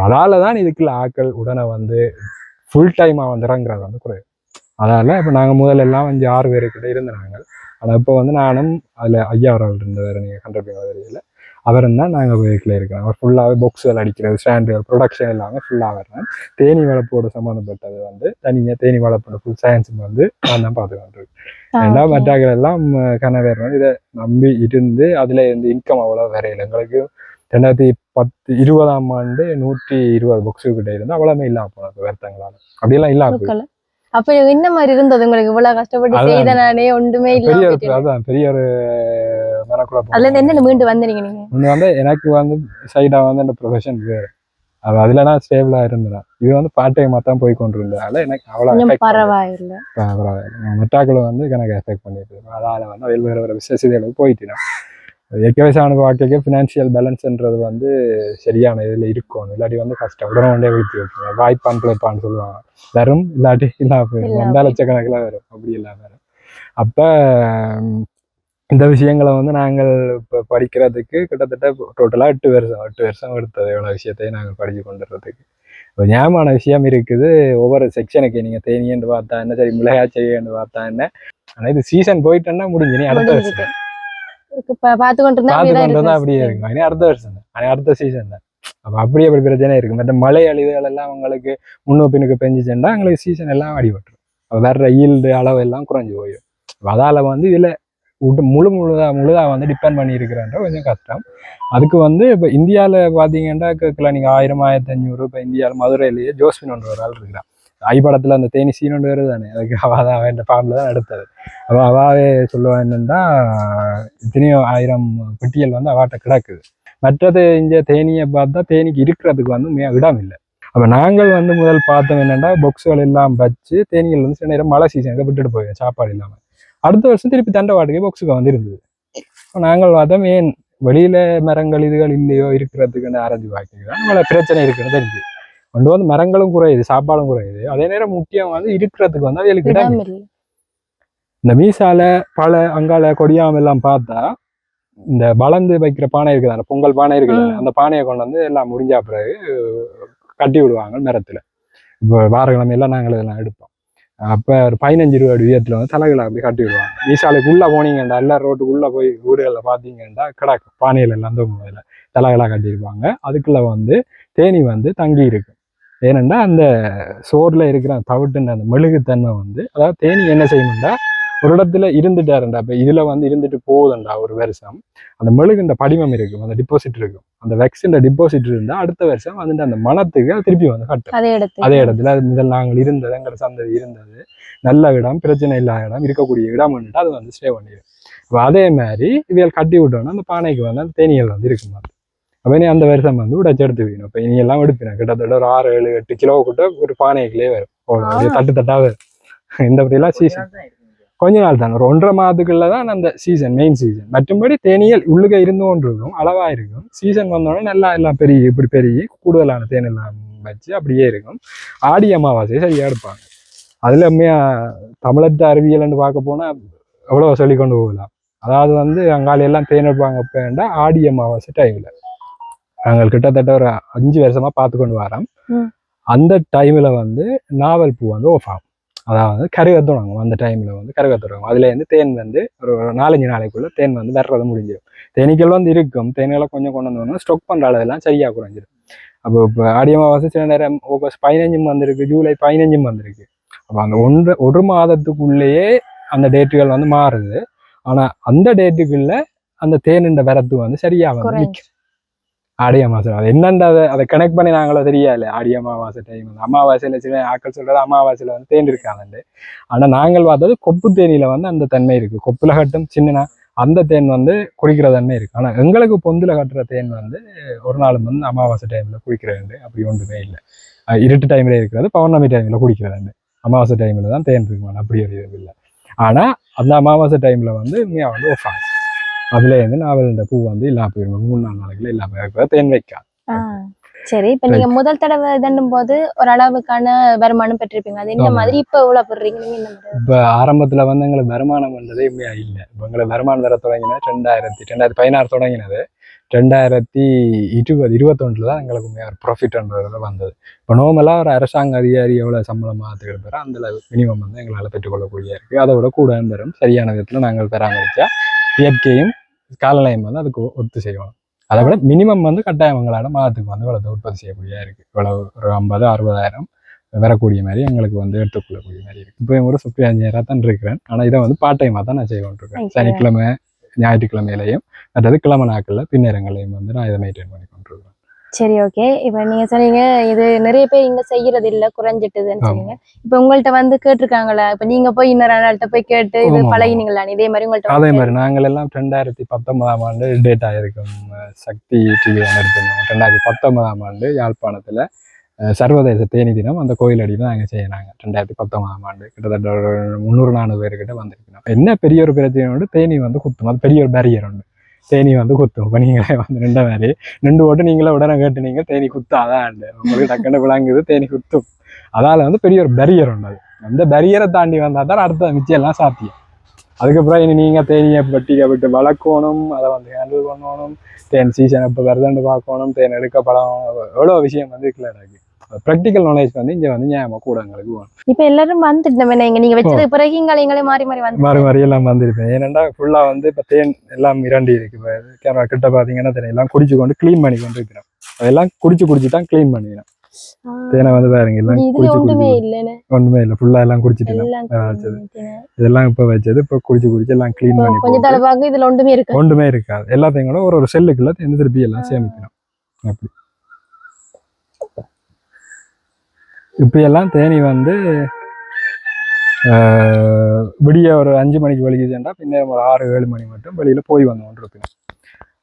அதால தான் இதுக்குள்ள ஆட்கள் உடனே வந்து ஃபுல் டைமாக வந்து இறங்குறது வந்து குறையும் அதால இப்போ நாங்கள் முதல்ல எல்லாம் அஞ்சு ஆறு பேர் கிட்ட இருந்தாங்க ஆனால் இப்போ வந்து நானும் அதில் ஐயா அவர்கள் இருந்தவர் நீங்கள் கண்டிப்பாக தெரியல அவரும் தான் நாங்கள் வீட்டில் இருக்கிறோம் அவர் ஃபுல்லாகவே பாக்ஸுகள் அடிக்கிறது ஸ்டாண்டுகள் ப்ரொடக்ஷன் எல்லாமே ஃபுல்லாக வர்றேன் தேனி வளர்ப்போட சம்மந்தப்பட்டது வந்து தனியாக தேனி வளர்ப்போட ஃபுல் சயின்ஸ் வந்து நான் தான் பார்த்து ரெண்டாவது. மற்றாக்கள் எல்லாம் கனவேறணும் இதை நம்பி இருந்து அதுல இருந்து இன்கம் அவ்வளோ வரையில எங்களுக்கு ரெண்டாயிரத்தி பத்து இருபதாம் ஆண்டு நூற்றி இருபது புக்ஸு கிட்ட இருந்து அவ்வளவுமே இல்லாம போனது வருத்தங்களால அப்படியெல்லாம் இல்லாம போயிடுச்சு. அப்ப என்ன மாதிரி இருந்தது உங்களுக்கு இவ்வளவு கஷ்டப்பட்டு அதான். செய்த நானே ஒன்றுமே பெரிய ஒரு. அதான் பெரிய ஒரு அதுல இருந்து என்ன மீண்டு வந்தீங்க நீங்க? ஒன்று வந்து எனக்கு வந்து சைடா வந்து அந்த ப்ரொஃபஷன் வேறு. அது அதுல நான் ஸ்டேபிளா இருந்தேன். இது வந்து பார்ட் டைமாக தான் போய் கொண்டு இருந்ததால எனக்கு அவ்வளோ கொஞ்சம் affect பண்ணல. பரவாயில்ல. பரவாயில்ல. மெட்டாக்களை வந்து எனக்கு எஃபெக்ட் பண்ணிட்டு அதால வந்து வெளி வேறு வேறு விசேஷங்களுக்கு போயிட்டு இயற்கை விவசாயம் வாழ்க்கைக்கு ஃபினான்ஷியல் பேலன்ஸ்ன்றது வந்து சரியான இதில் இருக்கும். இல்லாட்டி வந்து கஷ்டம் உடனே கொண்டே விழுத்தி வைப்பாங்க வாய்ப்பான் பிழைப்பான்னு சொல்லுவாங்க. வரும் இல்லாட்டி இல்லாம போயிடும். இல்லாம வந்தா லட்சக்கணக்கில் வரும். அப்படி இல்லாம அப்போ இந்த விஷயங்களை வந்து நாங்கள் இப்போ படிக்கிறதுக்கு கிட்டத்தட்ட டோட்டலாக எட்டு வருஷம் எட்டு வருஷம் எடுத்தது இவ்வளோ விஷயத்தையும் நாங்கள் படித்து கொண்டுறதுக்கு இப்போ ஞாபகமான விஷயம் இருக்குது ஒவ்வொரு செக்ஷனுக்கு நீங்கள் தேனியன்னு பார்த்தா என்ன சரி மிளகா செய்யன்னு பார்த்தா என்ன? ஆனால் இது சீசன் போயிட்டேன்னா முடிஞ்சு நீ அடுத்த வருஷம். பார்த்து கொண்டு இருந்தா பார்த்து அப்படிதான் கொண்டு வந்தா இருக்கு. அப்படியே இருக்கும். இனி அடுத்த வருஷம் தான். அடுத்த சீசன் தான். அப்போ அப்படியே அப்படி பிரச்சனை இருக்கு மற்ற மழை அழிவுகள் எல்லாம் உங்களுக்கு முன்னோ பின்னுக்கு பெஞ்சிச்சுன்னா உங்களுக்கு சீசன் எல்லாம் அடிபட்டுரும். அப்ப வர்ற ஈல்டு அளவு எல்லாம் குறைஞ்சு போயிடும் அதால வந்து இதுல முழு முழுதா முழுதா வந்து டிபெண்ட் பண்ணியிருக்கிறன்ற கொஞ்சம் கஷ்டம். அதுக்கு வந்து இப்போ இந்தியாவில் பார்த்தீங்கன்னா கேட்கலாம் நீங்கள் ஆயிரம் ஆயிரத்தி அஞ்சூறு இப்போ இந்தியாவில் மதுரையிலேயே ஜோஸ்பின் ஒன்று ஒரு ஆள் இருக்கிறான். ஐ படத்தில் அந்த தேனி சீன் ஒன்று வருது தானே அதுக்கு அவள் தான் அவன் ஃபார்மில் தான் எடுத்தது. அவள் அவாவே சொல்லுவா என்னென்னா இத்தனையோ ஆயிரம் பெட்டியல் வந்து அவாட்ட கிடக்குது. மற்றது இங்கே தேனியை பார்த்தா தேனிக்கு இருக்கிறதுக்கு வந்து இடம் இல்லை. அப்போ நாங்கள் வந்து முதல் பார்த்தோம் என்னென்னா பொக்ஸுகள் எல்லாம் வச்சு தேனிகள் வந்து சில நேரம் மழை சீசனுக்கு விட்டுட்டு போயிடும் சாப்பாடு இல்லாமல் அடுத்த வருஷம் திருப்பி தண்டவாட்டுக்கே பொக்ஸுக்கு வந்து இருந்தது அப்ப நாங்கள் பார்த்தோம் ஏன் வெளியில மரங்கள் இதுகள் இல்லையோ இருக்கிறதுக்குன்னு ஆரஞ்சு பார்க்கலாம் நம்மள பிரச்சனை இருக்குன்னு தெரிஞ்சு கொண்டு வந்து மரங்களும் குறையுது சாப்பாடும் குறையுது. அதே நேரம் முக்கியம் வந்து இருக்கிறதுக்கு வந்து இடம் இல்லை. இந்த மீசால பல அங்கால கொடியாம எல்லாம் பார்த்தா இந்த வளர்ந்து வைக்கிற பானை இருக்குதானே பொங்கல் பானை இருக்குதானே ம். அந்த பானையை கொண்டு வந்து எல்லாம் முடிஞ்சா பிறகு கட்டி விடுவாங்க மரத்துல. இப்போ வாரக்கிழமை எல்லாம் நாங்கள் இதெல்லாம் எடுப்போம். அப்போ ஒரு பதினஞ்சு ரூபா உயரத்தில் வந்து தலைகளை அப்படி கட்டி விடுவாங்க. ஈசாலைக்குள்ளே போனீங்கண்டா எல்லா ரோட்டுக்குள்ளே போய் வீடுகளில் பார்த்தீங்கன்னா கிடக்கு பானையில் எல்லாம் தொங்கும் அதில். தலைகளாக கட்டியிருப்பாங்க. அதுக்குள்ளே வந்து தேனி வந்து தங்கி இருக்கு. ஏனென்றால் அந்த சோறில் இருக்கிற தவிட்டுன்ற அந்த மெழுகுத்தன்மை வந்து அதாவது தேனி என்ன செய்யணும்டா ஒரு இடத்துல இருந்துட்டாருண்டா. இப்போ இதில் வந்து இருந்துட்டு போகுதுண்டா ஒரு வருஷம். அந்த மெழுகுன்ற படிமம் இருக்கும் அந்த டிபாசிட் இருக்கும் அந்த வெக்ஸின்ற டிபாசிட் இருந்தால் அடுத்த வருஷம் வந்துட்டு அந்த மனத்துக்கு அது திருப்பி வந்து கட்டும். அதே இடத்து அதே இடத்துல முதல் நாங்கள் இருந்தது எங்கள் சந்ததி இருந்தது. நல்ல இடம் பிரச்சனை இல்லாத இடம் இருக்கக்கூடிய இடம் வந்துட்டு அது வந்து ஸ்டே பண்ணிடும் அப்போ அதே மாதிரி இவைகள் கட்டி விட்டோம்னா அந்த பானைக்கு வந்து அந்த தேனிகள் வந்து இருக்குமா அப்போ நீ அந்த வருஷம் வந்து உடைச்சு எடுத்து வைக்கணும் இப்போ இனி எல்லாம் எடுப்பினேன் கிட்டத்தட்ட ஒரு ஆறு ஏழு எட்டு கிலோ கிட்ட ஒரு பானைக்குள்ளே வரும். தட்டு தட்டா வரும். இந்த அப்படியெல்லாம் சீசன். கொஞ்ச நாள் தான் ஒரு ஒன்றரை மாதத்துக்குள்ள தான் அந்த சீசன் மெயின் சீசன் மற்றும்படி தேனியல் உள்ளுக இருந்து கொண்டு இருக்கும் அளவா இருக்கும். சீசன் வந்தோடனே நல்லா எல்லாம் பெரிய இப்படி பெருகி கூடுதலான தேன் எல்லாம் வச்சு அப்படியே இருக்கும். ஆடி அமாவாசை சரியா எடுப்பாங்க. அதுல உண்மையா தமிழத்து அறிவியல்னு பார்க்க போனா எவ்வளோ சொல்லி கொண்டு போகலாம். அதாவது வந்து அங்காளி எல்லாம் தேன் எடுப்பாங்க அப்போ ஆடி அமாவாசை டைம்ல நாங்கள் கிட்டத்தட்ட ஒரு அஞ்சு வருஷமா பார்த்து கொண்டு வரோம். அந்த டைம்ல வந்து நாவல் பூ வந்து ஓஃப் ஆகும். அதாவது கருக தொடங்கும் அந்த டைம்ல வந்து கருக தொடங்கும் அதுல இருந்து தேன் வந்து ஒரு நாலஞ்சு நாளைக்குள்ள தேன் வந்து வர்றது முடிஞ்சிடும். தேனீக்கள் வந்து இருக்கும். தேனிகளை கொஞ்சம் கொண்டு வந்தோம்னா ஸ்டாக் பண்ற அளவெல்லாம் சரியா குறைஞ்சிடும் அப்போ இப்போ ஆடி அமாவாசை சில நேரம் ஆகஸ்ட் பதினஞ்சும் வந்திருக்கு. ஜூலை பதினஞ்சும் வந்திருக்கு. அப்போ அந்த ஒன்று ஒரு மாதத்துக்குள்ளேயே அந்த டேட்டுகள் வந்து மாறுது. ஆனா அந்த டேட்டுக்குள்ள அந்த தேனின்ற வரத்து வந்து சரியா வந்து குறைஞ்சு. ஆடி அமாவாசை. அது என்னன்ற அதை அதை கனெக்ட் பண்ணி நாங்களோ தெரியல ஆடி அமாவாசை டைம் அமாவாசையில சில ஆட்கள் சொல்றது அமாவாசையில வந்து தேன் இருக்காங்க ஆனா நாங்கள் பார்த்தது கொப்பு தேனியில வந்து அந்த தன்மை இருக்கு. கொப்புல கட்டும் சின்னனா அந்த தேன் வந்து குடிக்கிற தன்மை இருக்கு. ஆனா எங்களுக்கு பொந்துல கட்டுற தேன் வந்து ஒரு நாள் வந்து அமாவாசை டைம்ல குடிக்கிறது அப்படி ஒன்றுமே இல்லை. இருட்டு டைம்ல இருக்கிறது பௌர்ணமி டைம்ல குடிக்கிறது அமாவாசை டைம்ல தான் தேன் இருக்குமான அப்படி ஒரு இது இல்லை. ஆனா அந்த அமாவாசை டைம்ல வந்து உண்மையா வந்து ஒரு ஆகும் அதுல இருந்து நாவல் இந்த பூ வந்து இல்லாம போயிடும் மூணு நாலு நாளைக்குள்ள இல்லாம இருக்கிற தேன் வைக்காது சரி. இப்ப நீங்க முதல் தடவை இதன்னும் போது ஒரு அளவுக்கான வருமானம் பெற்றிருப்பீங்க. அது என்ன ஆமா. மாதிரி இப்ப எவ்வளவு மாதிரி? இப்போ ஆரம்பத்துல வந்து எங்களுக்கு வருமானம் வந்ததே உண்மையா இல்லை. இப்போ எங்களுக்கு வருமானம் வர தொடங்கினது ரெண்டாயிரத்தி ரெண்டாயிரத்தி பதினாறு தொடங்கினது. ரெண்டாயிரத்தி இருபது இருபத்தொன்றில் தான் எங்களுக்கு உண்மையாக ஒரு ப்ராஃபிட்ன்றது வந்தது. இப்போ நார்மலாக ஒரு அரசாங்க அதிகாரி எவ்வளோ சம்பளம் பேரோ அந்த மினிமம் வந்து எங்களால் பெற்றுக்கொள்ளக்கூடிய இருக்குது அதை விட கூட தரும் சரியான விதத்தில் நாங்கள் பராமரித்தா இயற்கையும் காலநிலையும் வந்து அதுக்கு ஒத்து செய்வோம் அதை விட மினிமம் வந்து கட்டாயம் எங்களால் மாதத்துக்கு வந்து இவ்வளோ உற்பத்தி செய்யக்கூடிய இருக்குது இவ்வளவு ஒரு ஐம்பது அறுபதாயிரம் வரக்கூடிய மாதிரி எங்களுக்கு வந்து எடுத்துக்கொள்ளக்கூடிய மாதிரி இருக்கு. இப்போ ஒரு சுற்றி அஞ்சாயிரம் தான் இருக்கிறேன். ஆனால் இதை வந்து பார்ட் டைமாக தான் நான் செய்து கொண்டிருக்கேன். சனிக்கிழமை ஞாயிற்றுக்கிழமையிலையும் மற்றது கிழமை நாட்களில் பின்னரங்களையும் வந்து நான் இதை மெயின்டைன் பண்ணி கொண்டிருக்கேன் சரி ஓகே இப்ப நீங்க சொன்னீங்க இது நிறைய பேர் இங்க செய்யறது இல்ல குறைஞ்சிட்டுதுன்னு. சொன்னீங்க. இப்ப உங்கள்ட்ட வந்து கேட்டிருக்காங்களா? இப்ப நீங்க போய் இன்னொரு ஆள்கிட்ட போய் கேட்டு இது. பழகினீங்களா இதே மாதிரி உங்கள்ட்ட அதே மாதிரி நாங்கள் எல்லாம் ரெண்டாயிரத்தி பத்தொன்பதாம் ஆண்டு டேட் ஆகிருக்கும் அஹ் சக்தி டிவி எடுத்திருந்தோம் ரெண்டாயிரத்தி பத்தொன்பதாம் ஆண்டு யாழ்ப்பாணத்தில் சர்வதேச தேனி தினம் அந்த கோயிலடியில் நாங்கள் செய்யினாங்க ரெண்டாயிரத்தி பத்தொன்பதாம் ஆண்டு கிட்டத்தட்ட ஒரு முந்நூறு நானூறு பேர்கிட்ட வந்திருக்கணும் என்ன பெரிய ஒரு பிரச்சனையோடு தேனி வந்து குத்தும். அது பெரிய ஒரு பேரியர் உண்டு. தேனி வந்து குத்தும். இப்போ நீங்களே வந்து நின்ற மாதிரி. நின்று போட்டு நீங்களே உடனே கேட்டுனீங்க தேனி குத்தாதான் உங்களுக்கு டக்குன்னு விளங்குது தேனி குத்தும். அதால வந்து பெரிய ஒரு பேரியர் உண்டு அது. அந்த பேரியரை தாண்டி வந்தால் தான் அடுத்த மிச்சம் எல்லாம் சாத்தியம். அதுக்கப்புறம் இனி நீங்கள் தேனியை பட்டியை விட்டு வளர்க்கணும் அதை வந்து ஹேண்டில் பண்ணணும். தேன் சீசன் இப்போ வருதுன்னு பார்க்கணும் தேன் எடுக்கப்படம் எவ்வளோ விஷயம் வந்து இருக்குல்ல எனக்கு ப்ராக்டிக்கல் நாலேஜ் வந்து இங்கே வந்து ஞாபகம் கூட எங்களுக்கு வேணும். இப்ப எல்லாரும் வந்துட்டு நீங்க நீங்க வச்சதுக்கு பிறகு எங்களே மாறி மாறி வந்து மாறி மாறி எல்லாம் வந்திருப்பேன். ஏனெண்டா ஃபுல்லாக வந்து இப்போ தேன் எல்லாம் இரண்டி இருக்கு. இப்போ கேமரா கிட்ட பார்த்தீங்கன்னா தேன் எல்லாம் குடிச்சு கொண்டு க்ளீன் பண்ணி கொண்டு இருக்கிறோம் அதெல்லாம் குடிச்சு குடிச்சு தான் க்ளீன் பண்ணிக்கிறோம். தேனை வந்து பாருங்க எல்லாம் குடிச்சு குடிச்சு இல்லைன்னு ஒன்றுமே இல்லை ஃபுல்லாக எல்லாம் குடிச்சிட்டு. இதெல்லாம் இப்போ வச்சது இப்போ குடிச்சு குடிச்சு எல்லாம் க்ளீன் பண்ணி கொஞ்ச போட்டு தடவை இதுல ஒன்றுமே இருக்கு ஒன்றுமே இருக்காது. எல்லாத்தையும் கூட ஒரு ஒரு செல்லுக்குள்ள திருப்பி எல்லாம் சேமிக்கணும் அப்படி. இப்போ எல்லாம் தேனி வந்து விடிய ஒரு அஞ்சு மணிக்கு வெளிக்குதுண்டா பின்ன ஒரு ஆறு ஏழு மணி மட்டும் வெளியில போய் இருக்கணும்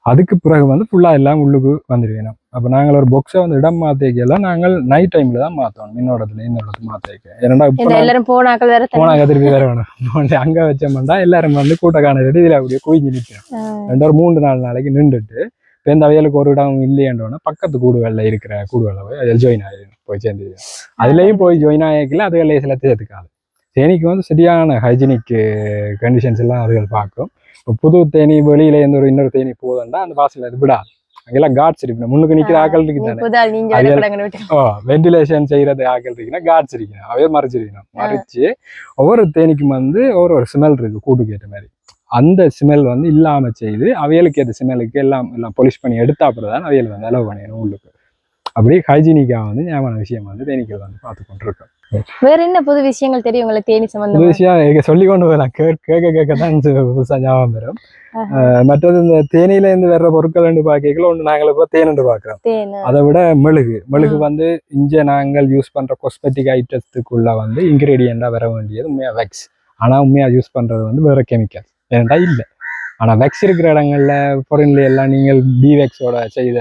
அதுக்கு பிறகு வந்து ஃபுல்லாக எல்லாம் உள்ளுக்கு வந்துருக்கணும் அப்போ நாங்கள் ஒரு பொக்ஸை வந்து இடம் மாற்றிக்கலாம் நாங்கள் நைட் டைமில் தான் மாற்றணும் இன்னொடத்துல இன்னொடத்து மாற்றிக்க ஏன்னா இப்போ எல்லாரும் போனாக்கள் வேற போனாங்க திருப்பி வேற வேணும். அங்க வச்சோம்னா எல்லாரும் வந்து கூட்ட காணது இதுல அப்படியே குவிஞ்சு நிற்கிறோம். ரெண்டு ஒரு மூணு நாலு நாளைக்கு நின்றுட்டு இப்போ இந்த அவையலுக்கு ஒரு இடம் இல்லையன்றோன்னா பக்கத்து கூடுகளில் இருக்கிற கூடுகளில் போய் அதில் ஜாயின் ஆகிடும் போய் சேர்ந்து அதுலேயும் போய் ஜாயின் ஆகிக்கல அதுகளே சில சேர்த்துக்காது தேனிக்கு வந்து சரியான ஹைஜீனிக் கண்டிஷன்ஸ் எல்லாம் அதுகள் பார்க்கும். இப்போ புது தேனி வெளியில இருந்து ஒரு இன்னொரு தேனி போகுதுன்னா அந்த வாசல்ல அது விடாது. அங்கெல்லாம் காட்ஸ் இருக்கு முன்னுக்கு நிக்கிற ஆக்கள் இருக்கு தானே? புதால் நீங்க அது- படங்கன்னு விட்டு ஓ வென்டிலேஷன் செய்யறது ஆக்கள் இருக்குன்னா காட்ஸ் இருக்கணும். அவையே மறைச்சிருக்கணும். மறைச்சு ஒவ்வொரு தேனிக்கும் வந்து ஒவ்வொரு ஒரு ஸ்மெல் இருக்கு கூட்டுக்கு ஏற்ற மாதிரி. அந்த ஸ்மெல் வந்து இல்லாம செய்து அவைகளுக்கு ஏற்ற ஸ்மெல்லுக்கு எல்லாம் எல்லாம் பொலிஷ் பண்ணி எடுத்தா அப்புறம் தான் அவைகள் வந்து அலோவ் பண்ணிடணும் உள்ளுக்கு. அப்படி ஹைஜீனிக்காக வந்து ஞாபகம் விஷயம் வந்து தேனீக்கள் வந்து பார்த்து கொண்டிருக்கோம். வேற என்ன புது விஷயங்கள் தெரியும் உங்களுக்கு தேனி சம்பந்தமா? விஷயம் இங்க சொல்லி கொண்டு வரலாம் கேட்க கேட்க தான் புதுசா ஞாபகம் வரும். மற்றது இந்த தேனியில இருந்து வர்ற பொருட்கள் பார்க்கல ஒன்று நாங்கள் இப்போ பார்க்குறோம் தேனு அதை விட மெழுகு. மெழுகு வந்து இங்க நாங்கள் யூஸ் பண்ற காஸ்மெட்டிக் ஐட்டத்துக்குள்ள வந்து இன்கிரீடியண்டா வர வேண்டியது உண்மையா வெக்ஸ் ஆனா உண்மையா யூஸ் பண்றது வந்து வேற கெமிக்கல் ஏன்டா இல்லை. ஆனா வெக்ஸ் இருக்கிற இடங்கள்ல பொருள்ல எல்லாம் நீங்கள் பிவெக்ஸோட செய்த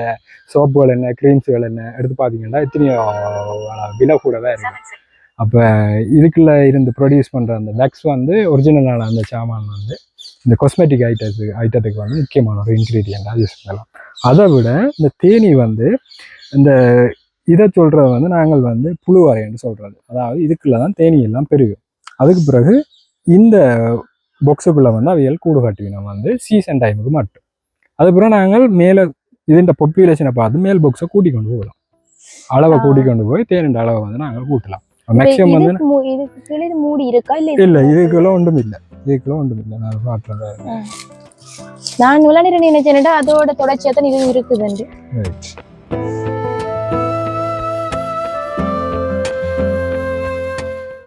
சோப்புகள் என்ன க்ரீம்ஸுகள் என்ன எடுத்து பார்த்தீங்கன்னா எத்தனையோ விலை கூடவே இருக்கு. அப்ப இதுக்குள்ள இருந்து ப்ரொடியூஸ் பண்ற அந்த வெக்ஸ் வந்து ஒரிஜினலான அந்த சாமான் வந்து இந்த காஸ்மெட்டிக் ஐட்டத்துக்கு ஐட்டத்துக்கு வந்து முக்கியமான ஒரு இன்க்ரீடியண்டாக யூஸ் பண்ணலாம். அதை விட இந்த தேனி வந்து இந்த இதை சொல்றது வந்து நாங்கள் வந்து புழுவரைன்னு சொல்றது. அதாவது இதுக்குள்ள தான் தேனி எல்லாம் பெருகும். அதுக்கு பிறகு இந்த பொக்ஸுக்குள்ள வந்து அவைகள் கூடு கட்டுவினோம் வந்து சீசன் டைமுக்கு மட்டும். அதுக்கப்புறம் நாங்கள் மேலே இதுன்ற பாப்புலேஷனை பார்த்து மேல் பொக்ஸை கூட்டி கொண்டு போகலாம். அளவை. கூட்டி கொண்டு போய் தேனின்ற அளவை வந்து நாங்கள் கூட்டலாம் மேக்ஸிமம் வந்து மூடி இருக்கா? இல்ல இல்லை இதுக்குள்ள ஒன்றும் இல்லை இதுக்குள்ள ஒன்றும் இல்லை நான் பார்க்குறேன் நான் நினைச்சேன்டா அதோட தொடர்ச்சியா தான் இது இருக்குதுண்டு.